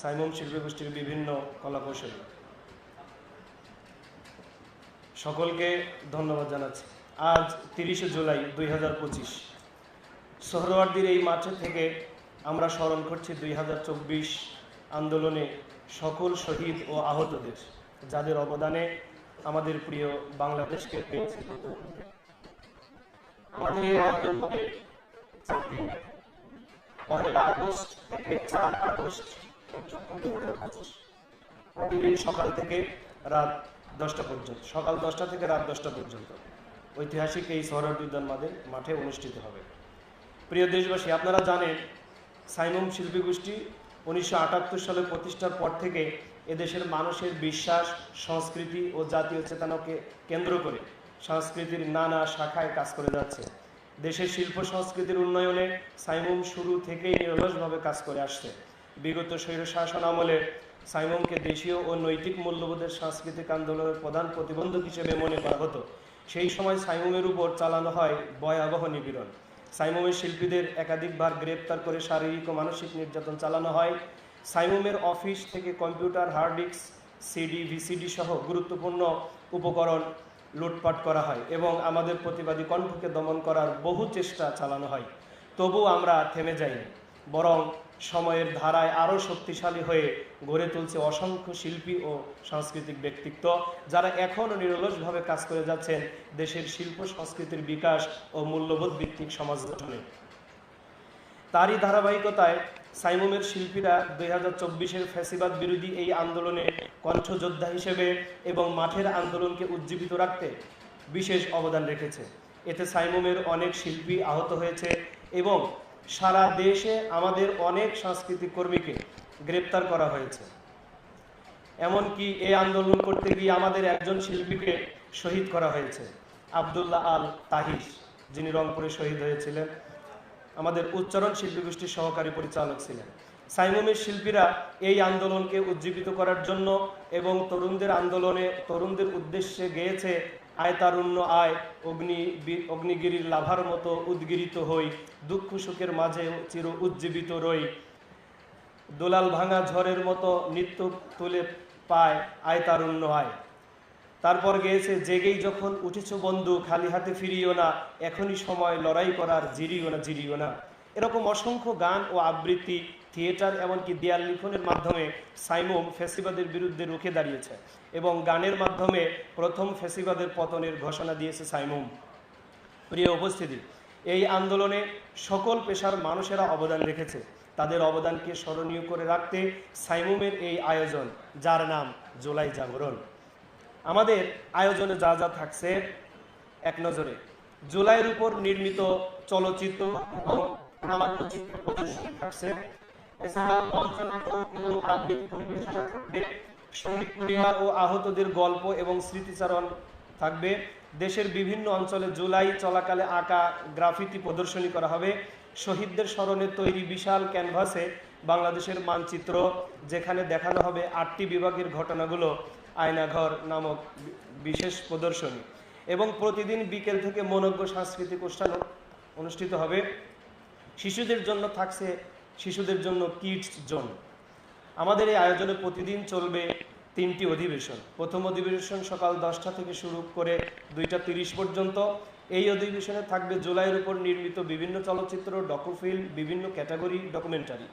Simon শিল্পী গোষ্ঠীর বিভিন্ন কলাকৌশলী। সকলকে ধন্যবাদ জানাচ্ছি। আজ তিরিশে জুলাই দুই হাজার পঁচিশ। সোহরওয়ার্দির এই মাঠে থেকে আমরা স্মরণ করছি দুই হাজার চব্বিশ আন্দোলনে সকল শহীদ ও আহতদের, যাদের অবদানে আমাদের প্রিয় বাংলাদেশকে পেয়েছে। আগস্ট সকাল থেকে রাত দশটা পর্যন্ত, সকাল দশটা থেকে রাত দশটা পর্যন্ত। ঐতিহাসিক এই সোহরাওয়ার্দী উদ্যান মাদের মাঠে অনুষ্ঠিত হবে। প্রিয় দেশবাসী, আপনারা জানেন সাইমুম শিল্পী গোষ্ঠী উনিশশো আটাত্তর সালে প্রতিষ্ঠার পর থেকে এদেশের মানুষের বিশ্বাস, সংস্কৃতি ও জাতীয় চেতনাকে কেন্দ্র করে সংস্কৃতির নানা শাখায় কাজ করে যাচ্ছে। দেশের শিল্প সংস্কৃতির উন্নয়নে সাইমুম শুরু থেকেই নিরলসভাবে কাজ করে আসছে। বিগত স্বৈরশাসন আমলে সাইমুমকে দেশীয় ও নৈতিক মূল্যবোধের সাংস্কৃতিক আন্দোলনের প্রধান প্রতিবন্ধক হিসেবে মনে করা হতো। সেই সময় সাইমুমের উপর চালানো হয় ভয়াবহ নিপীড়ন। সাইমুমের শিল্পীদের একাধিকবার গ্রেপ্তার করে শারীরিক ও মানসিক নির্যাতন চালানো হয়। সাইমুমের অফিস থেকে computer, hard disk, CD, VCD সহ গুরুত্বপূর্ণ উপকরণ লুটপাট করা হয় এবং আমাদের প্রতিবাদী কণ্ঠকে দমন করার বহু চেষ্টা চালানো হয়। তবু আমরা থেমে যাইনি, বরং সময়ের ধারায় আরও শক্তিশালী হয়ে গড়ে তুলছে অসংখ্য শিল্পী ও সাংস্কৃতিক ব্যক্তিত্ব, যারা এখনও নিরলসভাবে কাজ করে যাচ্ছেন দেশের শিল্প, সংস্কৃতির বিকাশ ও মূল্যবোধ ভিত্তিক সমাজ গঠনে। তারই ধারাবাহিকতায় সাইমুমের শিল্পীরা দুই হাজার চব্বিশের ফ্যাসিবাদ বিরোধী এই আন্দোলনে কণ্ঠযোদ্ধা হিসেবে এবং মাঠের আন্দোলনকে উজ্জীবিত রাখতে বিশেষ অবদান রেখেছে। এতে সাইমুমের অনেক শিল্পী আহত হয়েছে এবং সারা দেশে আমাদের অনেক সাংস্কৃতিক কর্মীকে গ্রেপ্তার করা হয়েছে। এমনকি এই আন্দোলন করতে গিয়ে আমাদের একজন শিল্পীকে শহীদ করা হয়েছে, আবদুল্লাহ আল তাহিস যিনি রংপুরে শহীদ হয়েছিলেন। আমাদের উচ্চারণ শিল্পী গোষ্ঠীর সহকারী পরিচালক ছিলেন। সাইমুমের শিল্পীরা এই আন্দোলনকে উজ্জীবিত করার জন্য এবং তরুণদের আন্দোলনে তরুণদের উদ্দেশ্যে গেয়েছে আয় তারুণ্য আয়, অগ্নি অগ্নিগিরির লাভার মতো উদ্গিরিত হই, দুঃখ সুখের মাঝে চির উজ্জীবিত রই। দোলাল ভাঙা ঝড়ের মতো নৃত্য তুলে পায় আয় তারুণ্য আয়। তারপর গেয়েছে, জেগেই যখন উঠেছ বন্ধু, খালি হাতে ফিরিও না, এখনই সময় লড়াই করার জিরিও না জিরিও না। এরকম অসংখ্য গান ও আবৃত্তি থিয়েটার এমনকি দেয়াল লিখনের মাধ্যমে সাইমুম ফেসিবাদের বিরুদ্ধে রুখে দাঁড়িয়েছে এবং গানের মাধ্যমে প্রথম ফেসিবাদের পতনের ঘোষণা দিয়েছে সাইমুম। প্রিয় উপস্থিতি, এই আন্দোলনে সকল পেশার মানুষেরা অবদান রেখেছে। তাদের অবদানকে স্মরণীয় করে রাখতে সাইমুমের এই আয়োজন, যার নাম জুলাই জাগরণ। আমাদের আয়োজনে যা যা থাকছে, এক নজরে। জুলাইয়ের উপর নির্মিত চলচ্চিত্র থাকছে। এছাড়া মঞ্চনাটক এবং আবৃত্তি পরিবেশনা থাকবে শহীদ পরিবার ও আহতদের গল্প এবং স্মৃতিচারণ থাকবে। দেশের বিভিন্ন অঞ্চলে জুলাই চলাকালে আঁকা গ্রাফিতি প্রদর্শনী করা হবে। শহীদদের স্মরণে তৈরি বিশাল ক্যানভাসে বাংলাদেশের মানচিত্র, যেখানে দেখানো হবে আটটি বিভাগের ঘটনাগুলো, আয়নাঘর নামক বিশেষ প্রদর্শনী। এবং প্রতিদিন বিকেল থেকে মনজ্ঞ সাংস্কৃতিক অনুষ্ঠান অনুষ্ঠিত হবে। শিশুদের জন্য থাকছে শিশুদের জন্য কিডস জোন। আমাদের এই আয়োজনে প্রতিদিন চলবে তিনটি অধিবেশন। প্রথম অধিবেশন সকাল দশটা থেকে শুরু করে দুইটা তিরিশ পর্যন্ত। এই অধিবেশনে থাকবে জুলাইয়ের উপর নির্মিত বিভিন্ন চলচ্চিত্র, ডকুফিল্ম, বিভিন্ন ক্যাটাগরি ডকুমেন্টারি।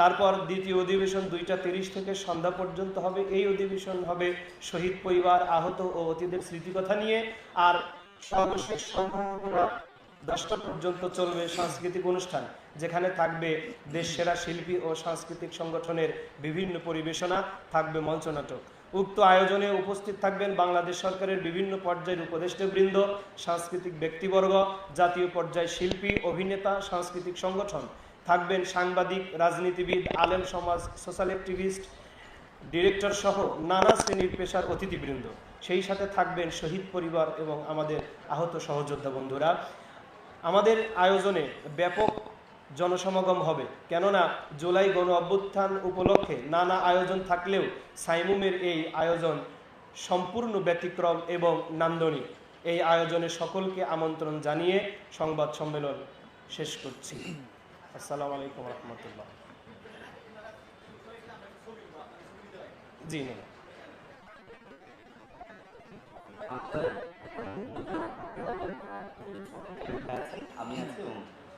তারপর দ্বিতীয় অধিবেশন দুইটা তিরিশ থেকে সন্ধ্যা পর্যন্ত হবে। এই অধিবেশন হবে শহীদ পরিবার, আহত ও অতীতের স্মৃতিকথা নিয়ে। আর সর্বশেষ দশটা পর্যন্ত চলবে সাংস্কৃতিক অনুষ্ঠান। যেখানে থাকবে দেশ সেরা শিল্পী ও সাংস্কৃতিক সংগঠনের বিভিন্ন পরিবেশনা, থাকবে মঞ্চনাটক উক্ত আয়োজনে উপস্থিত থাকবেন বাংলাদেশ সরকারের বিভিন্ন পর্যায়ের উপদেষ্টাবৃন্দ, সাংস্কৃতিক ব্যক্তিবর্গ, জাতীয় পর্যায়ে শিল্পী, অভিনেতা, সাংস্কৃতিক সংগঠন। থাকবেন সাংবাদিক, রাজনীতিবিদ, আলেম সমাজ, সোশ্যাল অ্যাক্টিভিস্ট, ডিরেক্টর সহ নানা শ্রেণির পেশার অতিথিবৃন্দ। সেই সাথে থাকবেন শহীদ পরিবার এবং আমাদের আহত সহযোদ্ধা বন্ধুরা। আমাদের আয়োজনে ব্যাপক জনসমাগম হবে। কেননা, জুলাই গণ অভ্যুত্থান উপলক্ষে নানা আয়োজন থাকলেও সাইমুমের এই আয়োজন সম্পূর্ণ ব্যতিক্রম এবং নান্দনিক। এই আয়োজনে সকলকে আমন্ত্রণ জানিয়ে সংবাদ সম্মেলন শেষ করছি। আসসালামু আলাইকুম রহমতুল্লাহ। জি আমি আছি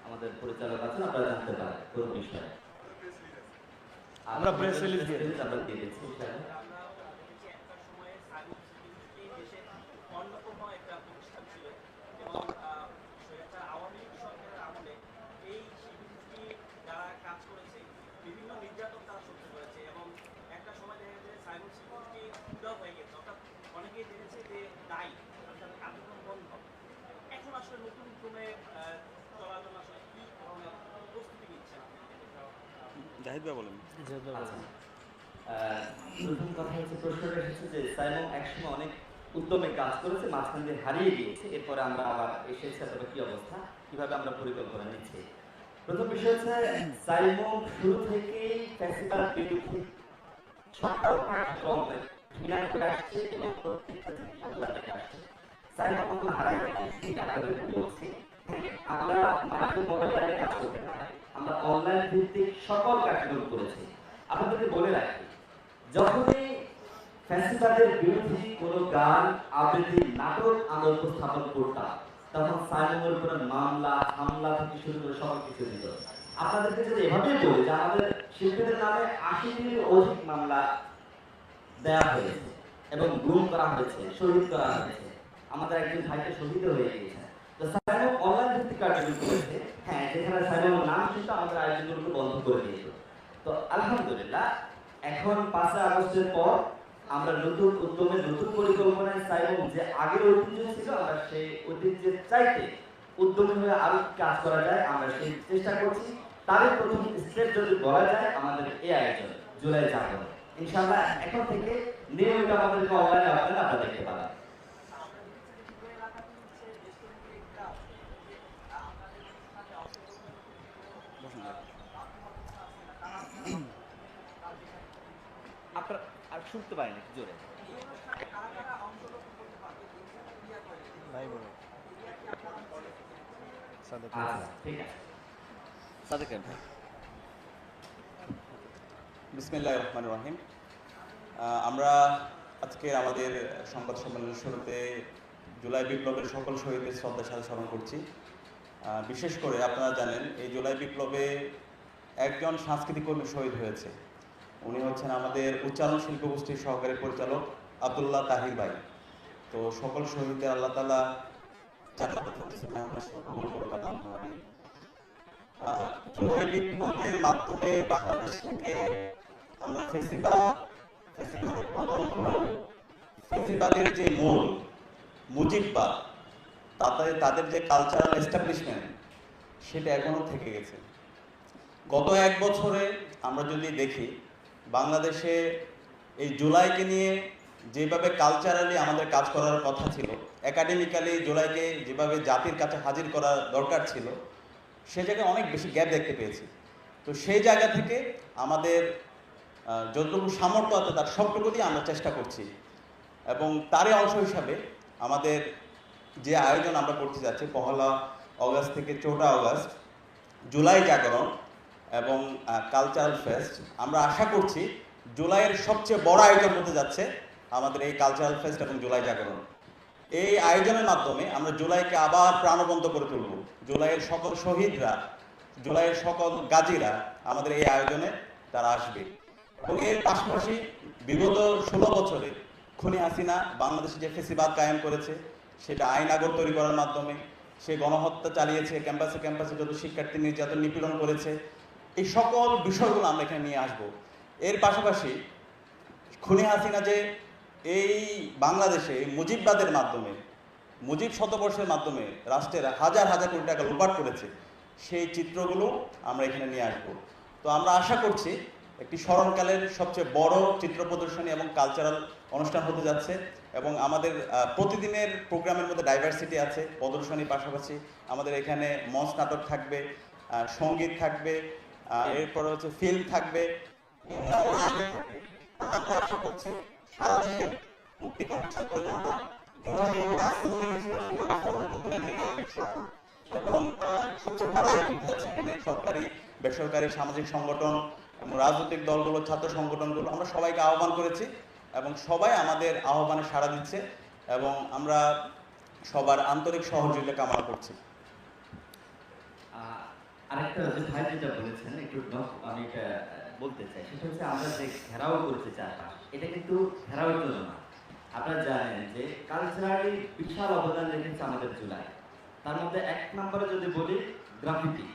আমাদের পরিচালক আছেন আপনারা জানতে পারেন কোন বিষয়ে আমরা press release দিয়ে আমরা দিয়ে দিচ্ছি অন্যতম একটা প্রতিষ্ঠান ছিল এবং সেটা আওয়ামী লীগ সরকারের আমলে এই যারা কাজ করেছে বিভিন্ন নির্যাতন তারা সহ্য করেছে। এবং একটা সময় দেখা যায় সাইবার সিকিউরিটি উদাও হয়ে গেছে অর্থাৎ অনেকেই জেনেছে যে দায়ী অর্থাৎ কার্যক্রম বন্ধ। এখন আসলে নতুন ক্রমে জাহিদ ভাই বলেন। আচ্ছা। আহ, প্রথম কথা হচ্ছে প্রশ্নটা এসেছে যে সাইমন একসময় অনেক উদ্যমে কাজ করেছে মাঝখান দিয়ে হারিয়ে গিয়েছে এরপরে আমরা আবার এসেছি অথবা কি অবস্থা? কীভাবে আমরা পরিকল্পনা নিচ্ছি? প্রথম বিষয় হচ্ছে সাইমন শুরু থেকেই ফেস্টিভ্যাল থেকে সাইমন কখনো আমরা মাত্র মোবাইলে কাজ পারি। আমরা অনলাইন ভিত্তিক সকল কার্যক্রম করেছি। আপনাদেরকে বলে রাখি, যখনই ফ্যাসিবাদের বিরোধী কোনো গান, আবৃত্তি, নাটক আমরা উপস্থাপন করতাম, তখন সাইমনের উপরে মামলা, হামলা থেকে শুরু করে সব কিছু দিত আপনাদেরকে যদি এভাবেই বলি যে আমাদের শিল্পীদের নামে আশিটির অধিক মামলা দেওয়া হয়েছে এবং গুম করা হয়েছে, শহীদ করা হয়েছে। আমাদের একজন ভাইকে শহীদ হয়ে গিয়েছে। তো সাইমন কার্যক্রম করেছে। হ্যাঁ যেখানে সাইমনের নাম শুনতো আমাদের আয়োজনগুলোকে বন্ধ করে দিয়েছিল। তো আলহামদুলিল্লাহ, এখন পাঁচই আগস্টের পর আমরা নতুন উদ্যমে নতুন পরিকল্পনায় সাইমন যে আগের ঐতিহ্য ছিল, আমরা সেই ঐতিহ্যের চাইতে উদ্যমী হয়ে আরও কাজ করা যায়, আমরা সেই চেষ্টা করছি। তারই প্রথম স্টেপ যদি বলা যায়, আমাদের এই আয়োজন জুলাই জাগরণ ইনশাআল্লাহ, এখন থেকে নিয়মিত আমাদেরকে অনলাইনে আপনারা দেখতে পাবেন বসুন ভাই। আপনারা আর শুনতে পারেন একটু জোরে। নাই বলে। সাদেক আচ্ছা ঠিক আছে। সাদেক রায় ভাই। বিসমিল্লাহ রহমান রহিম। আমরা আজকে আমাদের সংবাদ সম্মেলনের শুরুতে জুলাই বিপ্লবের সকল শহীদের শ্রদ্ধার সাথে স্মরণ করছি বিশেষ করে আপনারা জানেন এই জুলাই বিপ্লবে একজন সাংস্কৃতিক কর্মী শহীদ হয়েছে। উনি হচ্ছেন আমাদের উচ্চারণ শিল্প গোষ্ঠীর সহকারী পরিচালক আবদুল্লাহ তাহির ভাই। তো সকল শহীদদের আল্লাহ তালা যে মূল মুজিববাদ তাদের তাদের যে কালচারাল এস্টাবলিশমেন্ট সেটা এখনও থেকে গেছে। গত এক বছরে আমরা যদি দেখি বাংলাদেশে এই জুলাইকে নিয়ে যেভাবে কালচারালি আমাদের কাজ করার কথা ছিল একাডেমিক্যালি জুলাইকে যেভাবে জাতির কাছে হাজির করা দরকার ছিল, সে জায়গায় অনেক বেশি গ্যাপ দেখতে পেয়েছি। তো সেই জায়গা থেকে আমাদের যতটুকু সামর্থ্য আছে তার সবটুকু দিয়ে আমরা চেষ্টা করছি। এবং তারই অংশ হিসাবে আমাদের যে আয়োজন আমরা করতে যাচ্ছি, পহলা অগস্ট থেকে চৌঠা অগস্ট, জুলাই জাগরণ এবং কালচারাল ফেস্ট আমরা আশা করছি জুলাইয়ের সবচেয়ে বড় আয়োজন হতে যাচ্ছে আমাদের এই কালচারাল ফেস্ট এবং জুলাই জাগরণ। এই আয়োজনের মাধ্যমে আমরা জুলাইকে আবার প্রাণবন্ত করে তুলব। জুলাইয়ের সকল শহীদরা, জুলাইয়ের সকল গাজীরা আমাদের এই আয়োজনে তারা আসবে। এবং এর পাশাপাশি বিগত ষোলো বছরে খুনি হাসিনা বাংলাদেশে যে ফেসিবাদ কায়েম করেছে, সেটা আইন আগর তৈরি করার মাধ্যমে, সে গণহত্যা চালিয়েছে, ক্যাম্পাসে ক্যাম্পাসে যত শিক্ষার্থী নির্যাতন নিপীড়ন করেছে এই সকল বিষয়গুলো আমরা এখানে নিয়ে আসব। এর পাশাপাশি খুনি হাসিনা যে এই বাংলাদেশে মুজিববাদের মাধ্যমে, মুজিব শতবর্ষের মাধ্যমে রাষ্ট্রের হাজার হাজার কোটি টাকা লুপাট করেছে, সেই চিত্রগুলো আমরা এখানে নিয়ে আসব। তো আমরা আশা করছি একটি স্মরণকালের সবচেয়ে বড় চিত্র প্রদর্শনী এবং কালচারাল অনুষ্ঠান হতে যাচ্ছে এবং আমাদের প্রতিদিনের প্রোগ্রামের মধ্যে ডাইভার্সিটি আছে, প্রদর্শনীর পাশাপাশি আমাদের এখানে মঞ্চ নাটক থাকবে সংগীত থাকবে এরপরে হচ্ছে ফিল্ম থাকবে। সরকারি, বেসরকারি সামাজিক সংগঠন, রাজনৈতিক দলগুলো, ছাত্র সংগঠনগুলো, আমরা সবাইকে আহ্বান করেছি এবং সবাই আমাদের আহ্বানে সাড়া দিচ্ছে এবং আমরা সবার আন্তরিক সহযোগিতা কামনা করছি। আরেকটা যে ভাই যেটা বলেছেন, একটু আমি এটা বলতে চাই, সেটা হচ্ছে আমরা যে ঘেরাও করেছি চারপাশ, এটা কিন্তু ঘেরাওয়ের জন্য না। আপনারা জানেন যে কালচারালি বিশাল অবদান রেখেছে আমাদের জুলাই। তার মধ্যে এক নম্বরে যদি বলি গ্রাফিতি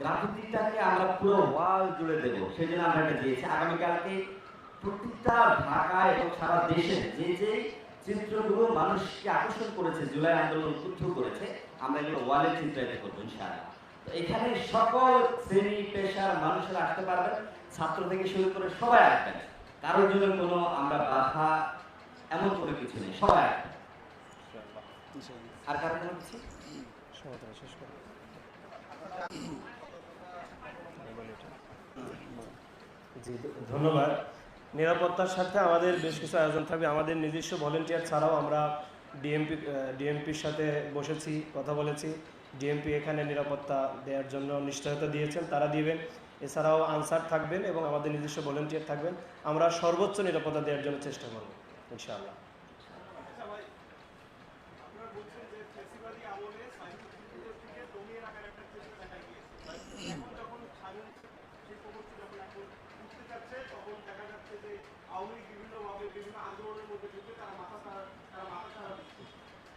গ্রাফিতিটাকে আমরা পুরো ওয়াল জুড়ে দেবো সেই জন্য আমরা এটা দিয়েছি। আগামীকালকে প্রত্যেকটা ঢাকা এবং সারা দেশে যে যে চিত্রগুলো মানুষকে আকর্ষণ করেছে, জুলাই আন্দোলন উদ্বুদ্ধ করেছে, আমরা এগুলো ওয়ালে চিত্রায়িত করব, ইনশাআল্লাহ। এখানে সকল শ্রেণি, পেশার মানুষেরা আসতে পারবেন ছাত্র থেকে শুরু করে সবাই আসবেন কারোর জন্য কোনো আমরা বাধা এমন কোনো কিছু নেই। সবাই আর কারও কোনো কিছু। জি, ধন্যবাদ। নিরাপত্তার সাথে আমাদের বেশ কিছু আয়োজন থাকবে। আমাদের নিজস্ব ভলেন্টিয়ার ছাড়াও আমরা ডিএমপি ডিএমপির সাথে বসেছি, কথা বলেছি। ডিএমপি এখানে নিরাপত্তা দেওয়ার জন্য নিশ্চয়তা দিয়েছেন, তারা দিবেন। এছাড়াও আনসার থাকবেন এবং আমাদের নিজস্ব ভলেন্টিয়ার থাকবেন। আমরা সর্বোচ্চ নিরাপত্তা দেওয়ার জন্য চেষ্টা করব, ইনশাআল্লাহ তারা তারা মাথা তারা দিচ্ছে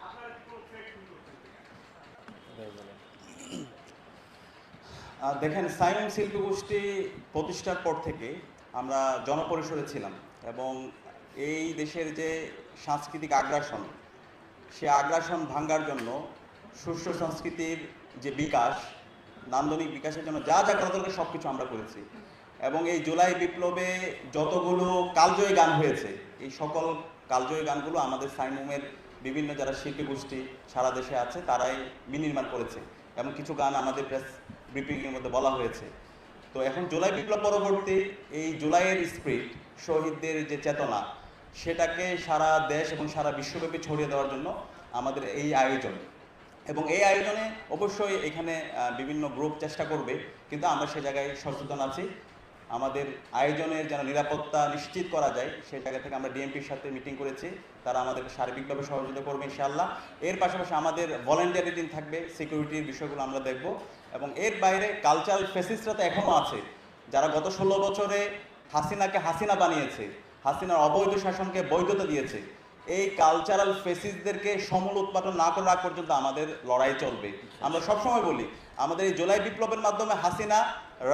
আপনারা কি কোনো থ্রেট ফিল করছেন দেখেন, সাইমন শিল্পী গোষ্ঠী প্রতিষ্ঠার পর থেকে আমরা জনপরিসরে ছিলাম এবং এই দেশের যে সাংস্কৃতিক আগ্রাসন, সে আগ্রাসন ভাঙ্গার জন্য সুস্থ সংস্কৃতির যে বিকাশ, নান্দনিক বিকাশের জন্য যা যা করা দরকার সব কিছু আমরা করেছি। এবং এই জুলাই বিপ্লবে যতগুলো কালজয়ী গান হয়েছে, এই সকল কালজয়ী গানগুলো আমাদের সাইমুমের বিভিন্ন যারা শিল্পী গোষ্ঠী সারা দেশে আছে, তারাই বিনির্মাণ করেছে। এবং কিছু গান আমাদের প্রেস ব্রিফিংয়ের মধ্যে বলা হয়েছে। তো এখন জুলাই বিপ্লব পরবর্তী এই জুলাইয়ের স্প্রিট শহীদদের যে চেতনা, সেটাকে সারা দেশ এবং সারা বিশ্বব্যাপী ছড়িয়ে দেওয়ার জন্য আমাদের এই আয়োজন। এবং এই আয়োজনে অবশ্যই এখানে বিভিন্ন গ্রুপ চেষ্টা করবে, কিন্তু আমরা সে জায়গায় সচেতন আছি। আমাদের আয়োজনের যেন নিরাপত্তা নিশ্চিত করা যায়, সেই জায়গা থেকে আমরা ডিএমপির সাথে মিটিং করেছি। তারা আমাদের সার্বিকভাবে সহযোগিতা করবে ইনশাল্লাহ এর পাশাপাশি আমাদের ভলেন্টিয়ারি টিম থাকবে সিকিউরিটির বিষয়গুলো আমরা দেখব। এবং এর বাইরে কালচারাল ফেসিসরা তো এখনও আছে। যারা গত ষোলো বছরে হাসিনাকে হাসিনা বানিয়েছে, হাসিনার অবৈধ শাসনকে বৈধতা দিয়েছে। এই কালচারাল ফেসিসদেরকে সমূল উৎপাদন না করা পর্যন্ত আমাদের লড়াই চলবে। আমরা সবসময় বলি, আমাদের এই জুলাই বিপ্লবের মাধ্যমে হাসিনা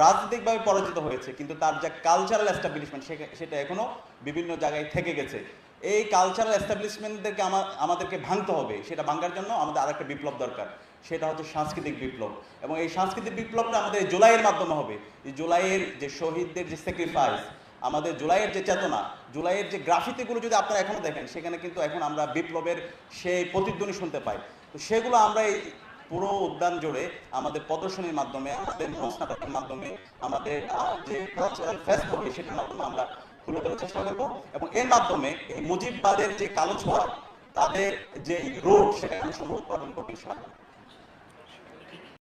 রাজনৈতিকভাবে পরাজিত হয়েছে, কিন্তু তার যে কালচারাল এস্টাবলিশমেন্ট সেটা এখনও বিভিন্ন জায়গায় থেকে গেছে। এই কালচারাল এস্টাবলিশমেন্টদেরকে আমাদেরকে ভাঙতে হবে, সেটা ভাঙার জন্য আমাদের আরেকটা বিপ্লব দরকার, সেটা হচ্ছে সাংস্কৃতিক বিপ্লব। এবং এই সাংস্কৃতিক বিপ্লবটা আমাদের জুলাইয়ের মাধ্যমে হবে। এই জুলাইয়ের যে শহীদদের যে স্যাক্রিফাইস আমাদের জুলাইয়ের যে চেতনা, জুলাইয়ের যে গ্রাফিতিগুলো যদি আপনারা এখনও দেখেন, সেখানে কিন্তু এখন আমরা বিপ্লবের সেই প্রতিধ্বনি শুনতে পাই তো সেগুলো আমরা এই পুরো উদ্যান জুড়ে আমাদের প্রদর্শনীর মাধ্যমে, আমাদের নাটকের মাধ্যমে, আমাদের যে ফেস হবে সেটার মাধ্যমে আমরা তুলে ধরার চেষ্টা করব এবং এর মাধ্যমে এই মুজিববাদের যে কালো ছোঁয়া, তাদের যে রোগ সেটা আমরা সম্ভব উৎপাদন করব।